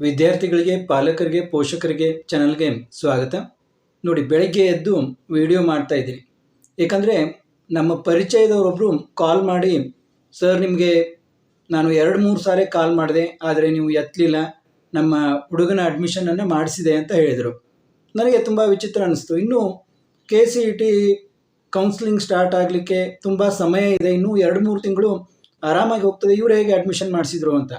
ವಿದ್ಯಾರ್ಥಿಗಳಿಗೆ, ಪಾಲಕರಿಗೆ, ಪೋಷಕರಿಗೆ ಚಾನಲ್ಗೆ ಸ್ವಾಗತ. ನೋಡಿ, ಬೆಳಗ್ಗೆ ಎದ್ದು ವಿಡಿಯೋ ಮಾಡ್ತಾ ಇದ್ದೀನಿ. ಏಕೆಂದರೆ ನಮ್ಮ ಪರಿಚಯದವರೊಬ್ಬರು ಕಾಲ್ ಮಾಡಿ, ಸರ್, ನಿಮಗೆ ನಾನು ಎರಡು ಮೂರು ಸಾರಿ ಕಾಲ್ ಮಾಡಿದೆ, ಆದರೆ ನೀವು ಎತ್ತಲಿಲ್ಲ ನಮ್ಮ ಹುಡುಗನ ಅಡ್ಮಿಷನನ್ನು ಮಾಡಿಸಿದೆ ಅಂತ ಹೇಳಿದರು. ನನಗೆ ತುಂಬ ವಿಚಿತ್ರ ಅನ್ನಿಸ್ತು ಇನ್ನು K C E T counselling start ಆಗಲಿಕ್ಕೆ ತುಂಬ ಸಮಯ ಇದೆ. ಇನ್ನೂ ಎರಡು ಮೂರು ತಿಂಗಳು ಆರಾಮಾಗಿ ಹೋಗ್ತದೆ. ಇವರು ಹೇಗೆ ಅಡ್ಮಿಷನ್ ಮಾಡಿಸಿದ್ರು ಅಂತ.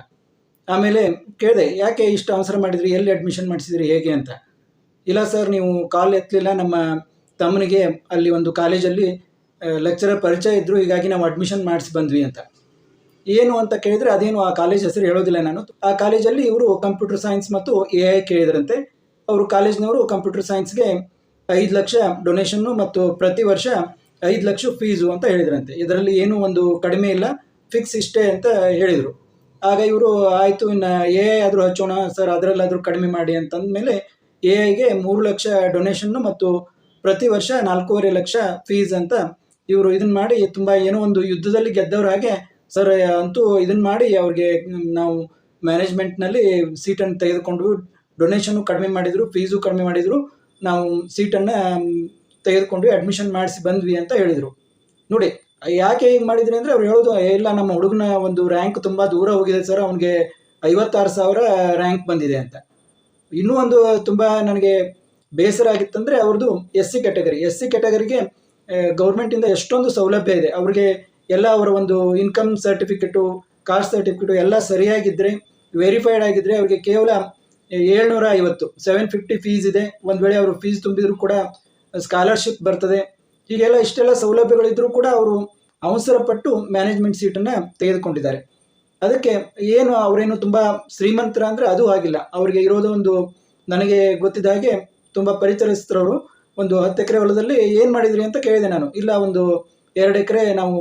ಆಮೇಲೆ ಕೇಳಿದೆ, ಯಾಕೆ ಇಷ್ಟು ಆನ್ಸರ್ ಮಾಡಿದ್ರಿ? ಎಲ್ಲಿ ಅಡ್ಮಿಷನ್ ಮಾಡಿಸಿದ್ರಿ? ಹೇಗೆ ಅಂತ? ಇಲ್ಲ ಸರ್, ನೀವು ಕಾಲ್ ಎತ್ತಲಿಲ್ಲ. ನಮ್ಮ ತಮ್ಮನಿಗೆ ಅಲ್ಲಿ ಒಂದು ಕಾಲೇಜಲ್ಲಿ ಲೆಕ್ಚರರ್ ಪರಿಚಯ ಇದ್ದರು ಹೀಗಾಗಿ ನಾವು ಅಡ್ಮಿಷನ್ ಮಾಡಿಸಿ ಬಂದ್ವಿ ಅಂತ. ಏನು ಅಂತ ಕೇಳಿದರೆ ಅದೇನು ಆ ಕಾಲೇಜ್ ಹೆಸರು ಹೇಳೋದಿಲ್ಲ ನಾನು. ಆ ಕಾಲೇಜಲ್ಲಿ ಇವರು ಕಂಪ್ಯೂಟರ್ ಸೈನ್ಸ್ ಮತ್ತು ಎ ಐ ಕೇಳಿದ್ರಂತೆ. ಅವರು ಕಾಲೇಜ್ನವರು ಕಂಪ್ಯೂಟರ್ ಸೈನ್ಸ್ಗೆ ಐದು ಲಕ್ಷ ಡೊನೇಷನ್ನು ಮತ್ತು ಪ್ರತಿ ವರ್ಷ ಐದು ಲಕ್ಷ ಫೀಸು ಅಂತ ಹೇಳಿದ್ರಂತೆ. ಇದರಲ್ಲಿ ಏನೂ ಒಂದು ಕಡಿಮೆ ಇಲ್ಲ. ಫಿಕ್ಸ್ ಇಷ್ಟೇ ಅಂತ ಹೇಳಿದರು. ಆಗ ಇವರು, ಆಯಿತು, ಇನ್ನು ಎ ಐ ಆದರೂ ಹಚ್ಚೋಣ, ಸರ್, ಅದರಲ್ಲಾದರೂ ಕಡಿಮೆ ಮಾಡಿ ಅಂತಂದಮೇಲೆ ಎ ಐಗೆ ಮೂರು ಲಕ್ಷ ಡೊನೇಷನ್ನು ಮತ್ತು ಪ್ರತಿ ವರ್ಷ ನಾಲ್ಕೂವರೆ ಲಕ್ಷ ಫೀಸ್ ಅಂತ ಇವರು ಇದನ್ನು ಮಾಡಿ ತುಂಬ ಏನೋ ಒಂದು ಯುದ್ಧದಲ್ಲಿ ಗೆದ್ದವ್ರ ಹಾಗೆ, ಸರ್, ಅಂತೂ ಇದನ್ನು ಮಾಡಿ ಅವ್ರಿಗೆ ನಾವು ಮ್ಯಾನೇಜ್ಮೆಂಟ್ನಲ್ಲಿ ಸೀಟನ್ನು ತೆಗೆದುಕೊಂಡು ಡೊನೇಷನ್ನು ಕಡಿಮೆ ಮಾಡಿದರು ಫೀಸು ಕಡಿಮೆ ಮಾಡಿದರು, ನಾವು ಸೀಟನ್ನು ತೆಗೆದುಕೊಂಡು ಅಡ್ಮಿಷನ್ ಮಾಡಿಸಿ ಬಂದ್ವಿ ಅಂತ ಹೇಳಿದರು. ನೋಡಿ ಯಾಕೆ ಹಿಂಗೆ ಮಾಡಿದ್ರಿ ಅಂದರೆ ಅವ್ರು ಹೇಳೋದು ಇಲ್ಲ, ನಮ್ಮ ಹುಡುಗನ ಒಂದು ರ್ಯಾಂಕ್ ತುಂಬ ದೂರ ಹೋಗಿದೆ ಸರ್ ಅವನಿಗೆ ಐವತ್ತಾರು ಸಾವಿರ ರ್ಯಾಂಕ್ ಬಂದಿದೆ ಅಂತ. ಇನ್ನೂ ಒಂದು ತುಂಬ ನನಗೆ ಬೇಸರ ಆಗಿತ್ತಂದರೆ ಅವ್ರದ್ದು S C category S C ಕ್ಯಾಟಗರಿಗೆ ಗೌರ್ಮೆಂಟಿಂದ ಎಷ್ಟೊಂದು ಸೌಲಭ್ಯ ಇದೆ. ಅವ್ರಿಗೆ ಎಲ್ಲ ಅವರ ಒಂದು ಇನ್ಕಮ್ ಸರ್ಟಿಫಿಕೇಟು ಕಾಸ್ಟ್ ಸರ್ಟಿಫಿಕೇಟು ಎಲ್ಲ ಸರಿಯಾಗಿದ್ದರೆ ವೆರಿಫೈಡ್ ಆಗಿದ್ದರೆ ಅವರಿಗೆ ಕೇವಲ ಏಳ್ನೂರ ಐವತ್ತು ಸೆವೆನ್ ಫಿಫ್ಟಿ ಫೀಸ್ ಇದೆ. ಒಂದು ವೇಳೆ ಅವರು ಫೀಸ್ ತುಂಬಿದ್ರು ಕೂಡ ಸ್ಕಾಲರ್ಶಿಪ್ ಬರ್ತದೆ. ಹೀಗೆಲ್ಲ ಇಷ್ಟೆಲ್ಲ ಸೌಲಭ್ಯಗಳಿದ್ದರೂ ಕೂಡ ಅವರು ಅವಸರಪಟ್ಟು ಮ್ಯಾನೇಜ್ಮೆಂಟ್ ಸೀಟನ್ನು ತೆಗೆದುಕೊಂಡಿದ್ದಾರೆ. ಅದಕ್ಕೆ ಏನು ಅವರೇನು ತುಂಬ ಶ್ರೀಮಂತರ ಅಂದರೆ ಅದು ಆಗಿಲ್ಲ ಅವರಿಗೆ ಇರೋದು ಒಂದು ನನಗೆ ಗೊತ್ತಿದ್ದ ಹಾಗೆ ತುಂಬ ಪರಿಚಯಿಸಿದ್ರವರು ಒಂದು ಹತ್ತು ಎಕರೆ ಹೊಲದಲ್ಲಿ ಏನು ಮಾಡಿದ್ರಿ ಅಂತ ಕೇಳಿದೆ ನಾನು. ಇಲ್ಲ, ಒಂದು ಎರಡು ಎಕರೆ ನಾವು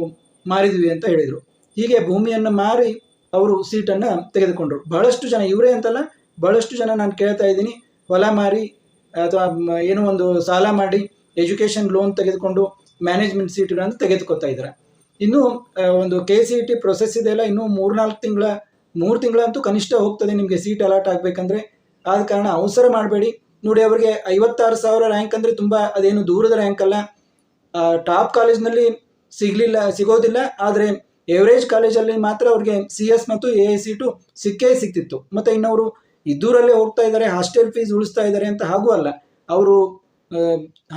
ಮಾರಿದ್ವಿ ಅಂತ ಹೇಳಿದರು. ಹೀಗೆ ಭೂಮಿಯನ್ನು ಮಾರಿ ಅವರು ಸೀಟನ್ನು ತೆಗೆದುಕೊಂಡರು. ಬಹಳಷ್ಟು ಜನ, ಇವರೇ ಅಂತಲ್ಲ, ಬಹಳಷ್ಟು ಜನ ನಾನು ಕೇಳ್ತಾ ಇದ್ದೀನಿ, ಹೊಲ ಮಾರಿ ಅಥವಾ ಏನೋ ಒಂದು ಸಾಲ ಮಾಡಿ ಎಜುಕೇಷನ್ ಲೋನ್ ತೆಗೆದುಕೊಂಡು ಮ್ಯಾನೇಜ್ಮೆಂಟ್ ಸೀಟ್ಗಳನ್ನು ತೆಗೆದುಕೊತಾ ಇದ್ದಾರೆ. ಇನ್ನು ಒಂದು K C E T process ಇದೆಯಲ್ಲ ಇನ್ನೂ ಮೂರ್ನಾಲ್ಕು ತಿಂಗಳ, ಮೂರು ತಿಂಗಳಂತೂ ಕನಿಷ್ಠ ಹೋಗ್ತದೆ ನಿಮಗೆ ಸೀಟ್ ಅಲಾಟ್ ಆಗಬೇಕಂದ್ರೆ. ಆದ ಕಾರಣ ಅವಸರ ಮಾಡಬೇಡಿ. ನೋಡಿ, ಅವರಿಗೆ ಐವತ್ತಾರು ಸಾವಿರ ರ್ಯಾಂಕ್ ಅಂದರೆ ತುಂಬ ಅದೇನು ದೂರದ ರ್ಯಾಂಕ್ ಅಲ್ಲ. ಟಾಪ್ ಕಾಲೇಜ್ನಲ್ಲಿ ಸಿಗಲಿಲ್ಲ, ಸಿಗೋದಿಲ್ಲ, ಆದರೆ ಎವರೇಜ್ ಕಾಲೇಜಲ್ಲಿ ಮಾತ್ರ ಅವ್ರಿಗೆ ಸಿ ಎಸ್ ಮತ್ತು ಎ ಐ ಸೀಟು ಸಿಕ್ಕೇ ಸಿಕ್ತಿತ್ತು ಮತ್ತು ಇನ್ನವರು ಇದ್ದೂರಲ್ಲೇ ಹೋಗ್ತಾ ಇದ್ದಾರೆ ಹಾಸ್ಟೆಲ್ ಫೀಸ್ ಉಳಿಸ್ತಾ ಇದ್ದಾರೆ ಅಂತ ಹಾಗೂ ಅಲ್ಲ. ಅವರು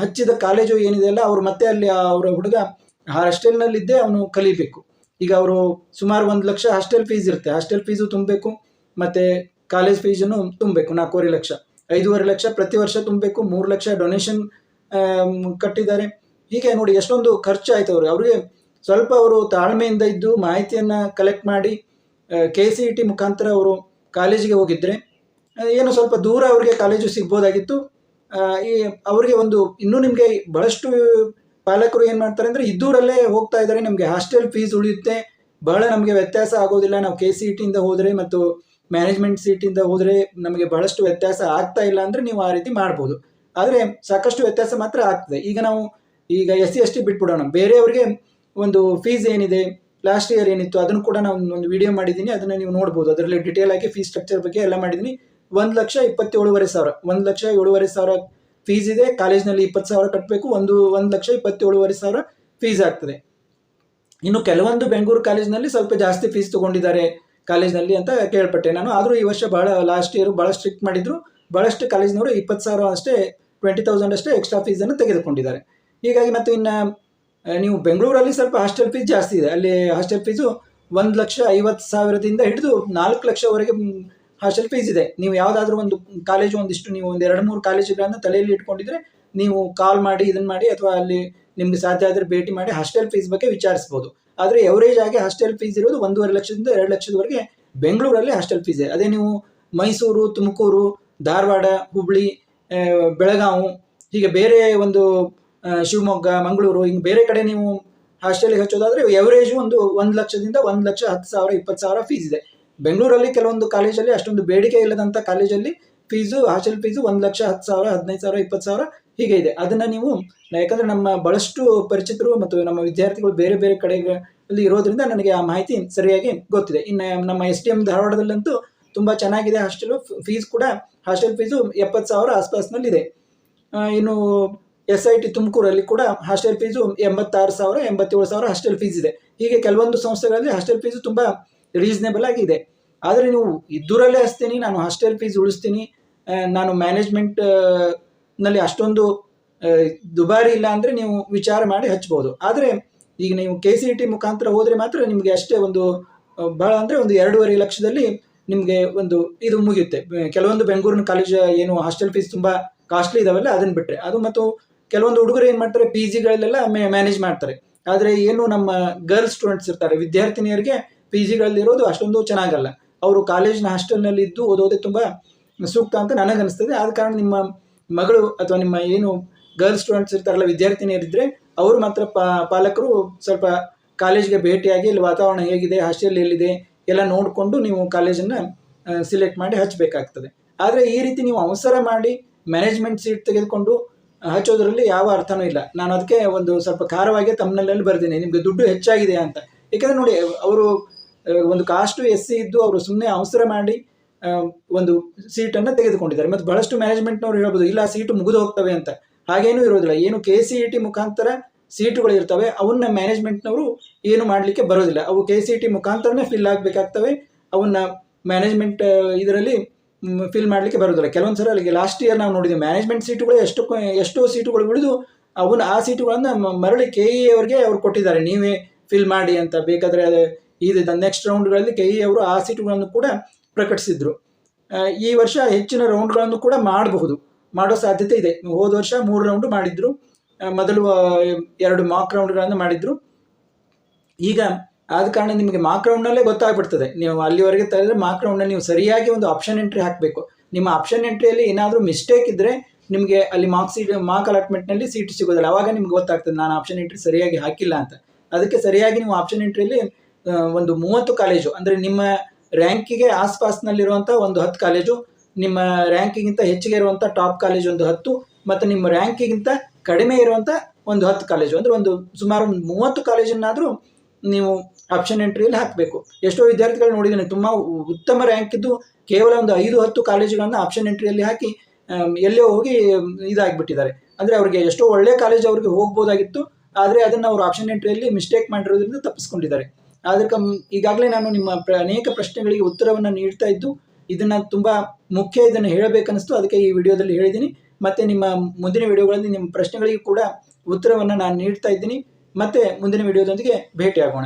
ಹಚ್ಚಿದ ಕಾಲೇಜು ಏನಿದೆ ಅಲ್ಲ, ಅವರು ಮತ್ತೆ ಅಲ್ಲಿ ಅವರ ಹುಡುಗ ಹಾಸ್ಟೆಲ್ನಲ್ಲಿದ್ದೇ ಅವನು ಕಲಿಬೇಕು. ಈಗ ಅವರು ಸುಮಾರು ಒಂದು ಲಕ್ಷ ಹಾಸ್ಟೆಲ್ ಫೀಸ್ ಇರುತ್ತೆ. ಹಾಸ್ಟೆಲ್ ಫೀಸು ತುಂಬಬೇಕು, ಮತ್ತು ಕಾಲೇಜ್ ಫೀಸನ್ನು ತುಂಬಬೇಕು, ನಾಲ್ಕೂವರೆ ಲಕ್ಷ. ಐದೂವರೆ ಲಕ್ಷ ಪ್ರತಿ ವರ್ಷ ತುಂಬಬೇಕು, ಮೂರು ಲಕ್ಷ ಡೊನೇಷನ್ ಕಟ್ಟಿದ್ದಾರೆ. ಹೀಗೆ ನೋಡಿ, ಎಷ್ಟೊಂದು ಖರ್ಚು ಆಯ್ತು ಅವರು ಅವ್ರಿಗೆ ಸ್ವಲ್ಪ ಅವರು ತಾಳ್ಮೆಯಿಂದ ಇದ್ದು ಮಾಹಿತಿಯನ್ನು ಕಲೆಕ್ಟ್ ಮಾಡಿ ಕೆ ಸಿ ಇ ಟಿ ಮುಖಾಂತರ ಅವರು ಕಾಲೇಜಿಗೆ ಹೋಗಿದ್ದರೆ ಏನು ಸ್ವಲ್ಪ ದೂರ ಅವರಿಗೆ ಕಾಲೇಜು ಸಿಗ್ಬೋದಾಗಿತ್ತು. ಈ ಅವರಿಗೆ ಒಂದು ಇನ್ನೂ ನಿಮಗೆ ಬಹಳಷ್ಟು ಪಾಲಕರು ಏನು ಮಾಡ್ತಾರೆ ಅಂದರೆ ಇದ್ದೂರಲ್ಲೇ ಹೋಗ್ತಾ ಇದ್ದಾರೆ, ನಮಗೆ ಹಾಸ್ಟೆಲ್ ಫೀಸ್ ಉಳಿಯುತ್ತೆ, ಬಹಳ ನಮಗೆ ವ್ಯತ್ಯಾಸ ಆಗೋದಿಲ್ಲ. ನಾವು ಕೆ ಸಿ ಟಿಯಿಂದ ಹೋದರೆ ಮತ್ತು ಮ್ಯಾನೇಜ್ಮೆಂಟ್ ಸೀಟಿಂದ ಹೋದರೆ ನಮಗೆ ಬಹಳಷ್ಟು ವ್ಯತ್ಯಾಸ ಆಗ್ತಾ ಇಲ್ಲ ಅಂದರೆ ನೀವು ಆ ರೀತಿ ಮಾಡ್ಬೋದು. ಆದರೆ ಸಾಕಷ್ಟು ವ್ಯತ್ಯಾಸ ಮಾತ್ರ ಆಗ್ತದೆ. ಈಗ ನಾವು ಈಗ ಎಸ್ ಸಿ ಎಸ್ ಟಿ ಬಿಟ್ಬಿಡೋಣ. ಬೇರೆಯವ್ರಿಗೆ ಒಂದು ಫೀಸ್ ಏನಿದೆ ಲಾಸ್ಟ್ ಇಯರ್ ಏನಿತ್ತು, ಅದನ್ನು ಕೂಡ ನಾನು ಒಂದು ವಿಡಿಯೋ ಮಾಡಿದ್ದೀನಿ, ಅದನ್ನು ನೀವು ನೋಡ್ಬೋದು. ಅದರಲ್ಲಿ ಡಿಟೇಲ್ ಆಗಿ ಫೀಸ್ ಸ್ಟ್ರಕ್ಚರ್ ಬಗ್ಗೆ ಎಲ್ಲ ಮಾಡಿದ್ದೀನಿ. ಒಂದು ಲಕ್ಷ ಇಪ್ಪತ್ತೇಳುವರೆ ಸಾವಿರ. ಒಂದು ಲಕ್ಷ ಏಳುವರೆ ಸಾವಿರ ಫೀಸ್ ಇದೆ. ಕಾಲೇಜ್ನಲ್ಲಿ ಇಪ್ಪತ್ತು ಸಾವಿರ ಕಟ್ಟಬೇಕು ಒಂದು ಒಂದು ಲಕ್ಷ ಇಪ್ಪತ್ತೇಳುವರೆ ಸಾವಿರ ಫೀಸ್ ಆಗ್ತದೆ. ಇನ್ನು ಕೆಲವೊಂದು ಬೆಂಗಳೂರು ಕಾಲೇಜ್ನಲ್ಲಿ ಸ್ವಲ್ಪ ಜಾಸ್ತಿ ಫೀಸ್ ತಗೊಂಡಿದ್ದಾರೆ ಕಾಲೇಜ್ನಲ್ಲಿ ಅಂತ ಕೇಳ್ಪಟ್ಟೆ ನಾನು. ಆದರೂ ಈ ವರ್ಷ ಭಾಳ ಲಾಸ್ಟ್ ಇಯರ್ ಭಾಳ ಸ್ಟ್ರಿಕ್ಟ್ ಮಾಡಿದ್ರು. ಭಾಳಷ್ಟು ಕಾಲೇಜ್ನವರು ಇಪ್ಪತ್ತು ಸಾವಿರ ಅಷ್ಟೇ ಟ್ವೆಂಟಿ ತೌಸಂಡ್ ಅಷ್ಟೇ ಎಕ್ಸ್ಟ್ರಾ ಫೀಸನ್ನು ತೆಗೆದುಕೊಂಡಿದ್ದಾರೆ. ಹೀಗಾಗಿ ಮತ್ತು ಇನ್ನು ನೀವು ಬೆಂಗಳೂರಲ್ಲಿ ಸ್ವಲ್ಪ ಹಾಸ್ಟೆಲ್ ಫೀಸ್ ಜಾಸ್ತಿ ಇದೆ. ಅಲ್ಲಿ ಹಾಸ್ಟೆಲ್ ಫೀಸು ಒಂದು ಲಕ್ಷ ಐವತ್ತು ಸಾವಿರದಿಂದ ಹಿಡಿದು ನಾಲ್ಕು ಲಕ್ಷವರೆಗೆ ಹಾಸ್ಟೆಲ್ ಫೀಸ್ ಇದೆ. ನೀವು ಯಾವುದಾದ್ರೂ ಒಂದು ಕಾಲೇಜು ಒಂದಿಷ್ಟು ನೀವು ಒಂದು ಎರಡು ಮೂರು ಕಾಲೇಜುಗಳನ್ನು ತಲೆಯಲ್ಲಿ ಇಟ್ಕೊಂಡಿದ್ರೆ ನೀವು ಕಾಲ್ ಮಾಡಿ ಇದನ್ನು ಮಾಡಿ ಅಥವಾ ಅಲ್ಲಿ ನಿಮ್ಗೆ ಸಾಧ್ಯ ಆದರೆ ಭೇಟಿ ಮಾಡಿ ಹಾಸ್ಟೆಲ್ ಫೀಸ್ ಬಗ್ಗೆ ವಿಚಾರಿಸ್ಬೋದು. ಆದರೆ ಎವರೇಜ್ ಆಗಿ ಹಾಸ್ಟೆಲ್ ಫೀಸ್ ಇರೋದು ಒಂದೂವರೆ ಲಕ್ಷದಿಂದ ಎರಡು ಲಕ್ಷದವರೆಗೆ ಬೆಂಗಳೂರಲ್ಲಿ ಹಾಸ್ಟೆಲ್ ಫೀಸ್ ಇದೆ ಅದೇ ನೀವು ಮೈಸೂರು, ತುಮಕೂರು, ಧಾರವಾಡ, ಹುಬ್ಳಿ ಬೆಳಗಾವಿ, ಹೀಗೆ ಬೇರೆ ಒಂದು ಶಿವಮೊಗ್ಗ, ಮಂಗಳೂರು, ಹಿಂಗೆ ಬೇರೆ ಕಡೆ ನೀವು ಹಾಸ್ಟೆಲ್ಗೆ ಹಚ್ಚೋದಾದರೆ ಎವರೇಜು ಒಂದು ಒಂದು ಲಕ್ಷದಿಂದ ಒಂದು ಲಕ್ಷ ಹತ್ತು ಸಾವಿರ, ಇಪ್ಪತ್ತು ಸಾವಿರ ಫೀಸ್ ಇದೆ. ಬೆಂಗಳೂರಲ್ಲಿ ಕೆಲವೊಂದು ಕಾಲೇಜಲ್ಲಿ ಅಷ್ಟೊಂದು ಬೇಡಿಕೆ ಇಲ್ಲದಂಥ ಕಾಲೇಜಲ್ಲಿ ಫೀಸು, ಹಾಸ್ಟೆಲ್ ಫೀಸು ಒಂದು ಲಕ್ಷ ಹತ್ತು ಸಾವಿರ, ಹದಿನೈದು ಸಾವಿರ, ಇಪ್ಪತ್ತು ಸಾವಿರ ಹೀಗೆ ಇದೆ. ಅದನ್ನು ನೀವು ಯಾಕಂದರೆ ನಮ್ಮ ಭಾಳಷ್ಟು ಪರಿಚಿತರು ಮತ್ತು ನಮ್ಮ ವಿದ್ಯಾರ್ಥಿಗಳು ಬೇರೆ ಬೇರೆ ಕಡೆಗಳಲ್ಲಿ ಇರೋದ್ರಿಂದ ನನಗೆ ಆ ಮಾಹಿತಿ ಸರಿಯಾಗಿ ಗೊತ್ತಿದೆ. ಇನ್ನು ನಮ್ಮ ಎಸ್ ಟಿ ಎಂ ಧಾರವಾಡದಲ್ಲಂತೂ ತುಂಬ ಚೆನ್ನಾಗಿದೆ ಹಾಸ್ಟೆಲು. ಫೀಸ್ ಕೂಡ ಹಾಸ್ಟೆಲ್ ಫೀಸು ಎಪ್ಪತ್ತು ಸಾವಿರ ಆಸ್ಪಾಸ್ನಲ್ಲಿದೆ. ಇನ್ನು ಎಸ್ ಐ ಟಿ ತುಮಕೂರಲ್ಲಿ ಕೂಡ ಹಾಸ್ಟೆಲ್ ಫೀಸು ಎಂಬತ್ತಾರು ಸಾವಿರ, ಎಂಬತ್ತೇಳು ಸಾವಿರ ಹಾಸ್ಟೆಲ್ ಫೀಸ್ ಇದೆ. ಹೀಗೆ ಕೆಲವೊಂದು ಸಂಸ್ಥೆಗಳಲ್ಲಿ ಹಾಸ್ಟೆಲ್ ಫೀಸು ತುಂಬ ರೀಸನೇಬಲ್ ಆಗಿದೆ. ಆದರೆ ನೀವು ಇದ್ದೂರಲ್ಲೇ ಹಚ್ತೀನಿ, ನಾನು ಹಾಸ್ಟೆಲ್ ಫೀಸ್ ಉಳಿಸ್ತೀನಿ ನಾನು ಮ್ಯಾನೇಜ್ಮೆಂಟ್ನಲ್ಲಿ ಅಷ್ಟೊಂದು ದುಬಾರಿ ಇಲ್ಲ ಅಂದರೆ ನೀವು ವಿಚಾರ ಮಾಡಿ ಹಚ್ಬೋದು. ಆದರೆ ಈಗ ನೀವು ಕೆ ಸಿ ಟಿ ಮುಖಾಂತರ ಹೋದರೆ ಮಾತ್ರ ನಿಮಗೆ ಅಷ್ಟೇ ಒಂದು ಭಾಳ ಅಂದರೆ ಒಂದು ಎರಡೂವರೆ ಲಕ್ಷದಲ್ಲಿ ನಿಮಗೆ ಒಂದು ಇದು ಮುಗಿಯುತ್ತೆ. ಕೆಲವೊಂದು ಬೆಂಗಳೂರಿನ ಕಾಲೇಜ್ ಏನು ಹಾಸ್ಟೆಲ್ ಫೀಸ್ ತುಂಬ ಕಾಸ್ಟ್ಲಿ ಇದಾವಲ್ಲ ಅದನ್ನು ಬಿಟ್ಟರೆ ಅದು ಮತ್ತು ಕೆಲವೊಂದು ಹುಡುಗರು ಏನು ಮಾಡ್ತಾರೆ ಪಿ ಜಿಗಳಲ್ಲೆಲ್ಲ ಮ್ಯಾನೇಜ್ ಮಾಡ್ತಾರೆ. ಆದರೆ ಏನು ನಮ್ಮ ಗರ್ಲ್ಸ್ ಸ್ಟೂಡೆಂಟ್ಸ್ ಇರ್ತಾರೆ, ವಿದ್ಯಾರ್ಥಿನಿಯರಿಗೆ ಪಿ ಜಿಗಳಲ್ಲಿರೋದು ಅಷ್ಟೊಂದು ಚೆನ್ನಾಗಲ್ಲ. ಅವರು ಕಾಲೇಜ್ನ ಹಾಸ್ಟೆಲ್ನಲ್ಲಿ ಇದ್ದು ಓದೋದೇ ತುಂಬ ಸೂಕ್ತ ಅಂತ ನನಗನ್ನಿಸ್ತದೆ. ಆದ ಕಾರಣ ನಿಮ್ಮ ಮಗಳು ಅಥವಾ ನಿಮ್ಮ ಏನು ಗರ್ಲ್ಸ್ ಸ್ಟೂಡೆಂಟ್ಸ್ ಇರ್ತಾರಲ್ಲ ವಿದ್ಯಾರ್ಥಿನಿಯರಿದ್ದರೆ ಅವರು ಮಾತ್ರ ಪಾಲಕರು ಸ್ವಲ್ಪ ಕಾಲೇಜ್ಗೆ ಭೇಟಿಯಾಗಿ ಇಲ್ಲಿ ವಾತಾವರಣ ಹೇಗಿದೆ, ಹಾಸ್ಟೆಲ್ ಎಲ್ಲಿದೆ ಎಲ್ಲ ನೋಡಿಕೊಂಡು ನೀವು ಕಾಲೇಜನ್ನು ಸಿಲೆಕ್ಟ್ ಮಾಡಿ ಹಚ್ಚಬೇಕಾಗ್ತದೆ ಆದರೆ ಈ ರೀತಿ ನೀವು ಅವಸರ ಮಾಡಿ ಮ್ಯಾನೇಜ್ಮೆಂಟ್ ಸೀಟ್ ತೆಗೆದುಕೊಂಡು ಹಚ್ಚೋದ್ರಲ್ಲಿ ಯಾವ ಅರ್ಥನೂ ಇಲ್ಲ. ನಾನು ಅದಕ್ಕೆ ಒಂದು ಸ್ವಲ್ಪ ಖಾರವಾಗಿ ತಮ್ಮನಲ್ಲಿ ಬರ್ತೀನಿ ನಿಮಗೆ ದುಡ್ಡು ಹೆಚ್ಚಾಗಿದೆ ಅಂತ. ಏಕೆಂದರೆ ನೋಡಿ, ಅವರು ಒಂದು ಕಾಸ್ಟು ಎಸ್ ಸಿ ಇದ್ದು ಅವರು ಸುಮ್ಮನೆ ಅವಸರ ಮಾಡಿ ಒಂದು ಸೀಟನ್ನು ತೆಗೆದುಕೊಂಡಿದ್ದಾರೆ. ಮತ್ತು ಬಹಳಷ್ಟು ಮ್ಯಾನೇಜ್ಮೆಂಟ್ನವ್ರು ಹೇಳ್ಬೋದು, ಇಲ್ಲ, ಸೀಟು ಮುಗಿದು ಹೋಗ್ತವೆ ಅಂತ. ಹಾಗೇನೂ ಇರೋದಿಲ್ಲ. ಏನು ಕೆ ಸಿ ಇ ಟಿ ಮುಖಾಂತರ ಸೀಟುಗಳು ಇರ್ತವೆ, ಅವನ್ನ ಮ್ಯಾನೇಜ್ಮೆಂಟ್ನವರು ಏನು ಮಾಡಲಿಕ್ಕೆ ಬರೋದಿಲ್ಲ. ಅವು ಕೆ ಸಿ ಟಿ ಮುಖಾಂತರನೇ ಫಿಲ್ ಆಗಬೇಕಾಗ್ತವೆ, ಅವನ್ನ ಮ್ಯಾನೇಜ್ಮೆಂಟ್ ಇದರಲ್ಲಿ ಫಿಲ್ ಮಾಡಲಿಕ್ಕೆ ಬರೋದಿಲ್ಲ. ಕೆಲವೊಂದು ಸಲ ಅಲ್ಲಿಗೆ ಲಾಸ್ಟ್ ಇಯರ್ ನಾವು ನೋಡಿದ್ವಿ ಮ್ಯಾನೇಜ್ಮೆಂಟ್ ಸೀಟುಗಳು ಎಷ್ಟು ಎಷ್ಟೋ ಸೀಟುಗಳು ಉಳಿದು ಅವನ್ನ ಆ ಸೀಟುಗಳನ್ನು ಮರಳಿ ಕೆ ಇ ಅವರಿಗೆ ಅವ್ರು ಕೊಟ್ಟಿದ್ದಾರೆ. ನೀವೇ ಫಿಲ್ ಮಾಡಿ ಅಂತ. ಬೇಕಾದರೆ ಅದು ಇದು ನೆಕ್ಸ್ಟ್ ರೌಂಡ್ಗಳಲ್ಲಿ ಕೆ ಇ ಅವರು ಆ ಸೀಟುಗಳನ್ನು ಕೂಡ ಪ್ರಕಟಿಸಿದ್ರು. ಈ ವರ್ಷ ಹೆಚ್ಚಿನ ರೌಂಡ್ಗಳನ್ನು ಕೂಡ ಮಾಡಬಹುದು. ಮಾಡೋ ಸಾಧ್ಯತೆ ಇದೆ. ಹೋದ ವರ್ಷ ಮೂರು ರೌಂಡ್ ಮಾಡಿದ್ರು. ಮೊದಲು ಎರಡು ಮಾಕ್ ರೌಂಡ್ಗಳನ್ನು ಮಾಡಿದ್ರು. ಈಗ ಆದ ಕಾರಣ ನಿಮಗೆ ಮಾಕ್ ರೌಂಡ್ನಲ್ಲೇ ಗೊತ್ತಾಗ್ಬಿಡ್ತದೆ. ನೀವು ಅಲ್ಲಿವರೆಗೆ ತೆಗೆದ್ರೆ ಮಾಕ್ ರೌಂಡ್ನ ನೀವು ಸರಿಯಾಗಿ ಒಂದು ಆಪ್ಷನ್ ಎಂಟ್ರಿ ಹಾಕಬೇಕು. ನಿಮ್ಮ ಆಪ್ಷನ್ ಎಂಟ್ರಿಯಲ್ಲಿ ಏನಾದರೂ ಮಿಸ್ಟೇಕ್ ಇದ್ದರೆ ನಿಮಗೆ ಅಲ್ಲಿ ಮಾರ್ಕ್ ಸೀಟ್ ಮಾರ್ಕ್ ಅಲಾಟ್ಮೆಂಟ್ನಲ್ಲಿ ಸೀಟ್ ಸಿಗೋದಿಲ್ಲ. ಆವಾಗ ನಿಮ್ಗೆ ಗೊತ್ತಾಗ್ತದೆ, ನಾನು ಆಪ್ಷನ್ ಎಂಟ್ರಿ ಸರಿಯಾಗಿ ಹಾಕಿಲ್ಲ ಅಂತ. ಅದಕ್ಕೆ ಸರಿಯಾಗಿ ನೀವು ಆಪ್ಷನ್ ಎಂಟ್ರಿಯಲ್ಲಿ ಒಂದು ಮೂವತ್ತು ಕಾಲೇಜು, ಅಂದರೆ ನಿಮ್ಮ ರ್ಯಾಂಕಿಗೆ ಆಸ್ಪಾಸ್ನಲ್ಲಿರುವಂಥ ಒಂದು ಹತ್ತು ಕಾಲೇಜು, ನಿಮ್ಮ ರ್ಯಾಂಕಿಗಿಂತ ಹೆಚ್ಚಿಗೆ ಇರುವಂಥ ಟಾಪ್ ಕಾಲೇಜ್ ಒಂದು ಹತ್ತು, ಮತ್ತು ನಿಮ್ಮ ರ್ಯಾಂಕಿಗಿಂತ ಕಡಿಮೆ ಇರುವಂಥ ಒಂದು ಹತ್ತು ಕಾಲೇಜು. ಅಂದರೆ ಒಂದು ಸುಮಾರು ಒಂದು ಮೂವತ್ತು ಕಾಲೇಜನ್ನಾದರೂ ನೀವು ಆಪ್ಷನ್ ಎಂಟ್ರಿಯಲ್ಲಿ ಹಾಕಬೇಕು. ಎಷ್ಟೋ ವಿದ್ಯಾರ್ಥಿಗಳು ನೋಡಿದ್ದೀನಿ, ತುಂಬ ಉತ್ತಮ ರ್ಯಾಂಕ್ ಇದ್ದು ಕೇವಲ ಒಂದು ಐದು ಹತ್ತು ಕಾಲೇಜುಗಳನ್ನು ಆಪ್ಷನ್ ಎಂಟ್ರಿಯಲ್ಲಿ ಹಾಕಿ ಎಲ್ಲೇ ಹೋಗಿ ಇದಾಗಿಬಿಟ್ಟಿದ್ದಾರೆ. ಅಂದರೆ ಅವರಿಗೆ ಎಷ್ಟೋ ಒಳ್ಳೆ ಕಾಲೇಜ್ ಅವರಿಗೆ ಹೋಗ್ಬೋದಾಗಿತ್ತು, ಆದರೆ ಅದನ್ನು ಅವರು ಆಪ್ಷನ್ ಎಂಟ್ರಿಯಲ್ಲಿ ಮಿಸ್ಟೇಕ್ ಮಾಡಿರೋದ್ರಿಂದ ತಪ್ಪಿಸ್ಕೊಂಡಿದ್ದಾರೆ. ಕಮ್, ಈಗಾಗಲೇ ನಾನು ನಿಮ್ಮ ಅನೇಕ ಪ್ರಶ್ನೆಗಳಿಗೆ ಉತ್ತರವನ್ನು ನೀಡ್ತಾ ಇದ್ದು, ಇದನ್ನು ತುಂಬ ಮುಖ್ಯ ಇದನ್ನು ಹೇಳಬೇಕನ್ನಿಸ್ತು. ಅದಕ್ಕೆ ಈ ವಿಡಿಯೋದಲ್ಲಿ ಹೇಳಿದ್ದೀನಿ. ಮತ್ತು ನಿಮ್ಮ ಮುಂದಿನ ವಿಡಿಯೋಗಳಲ್ಲಿ ನಿಮ್ಮ ಪ್ರಶ್ನೆಗಳಿಗೆ ಕೂಡ ಉತ್ತರವನ್ನು ನಾನು ನೀಡ್ತಾ ಇದ್ದೀನಿ. ಮತ್ತೆ ಮುಂದಿನ ವಿಡಿಯೋದೊಂದಿಗೆ ಭೇಟಿಯಾಗೋಣ.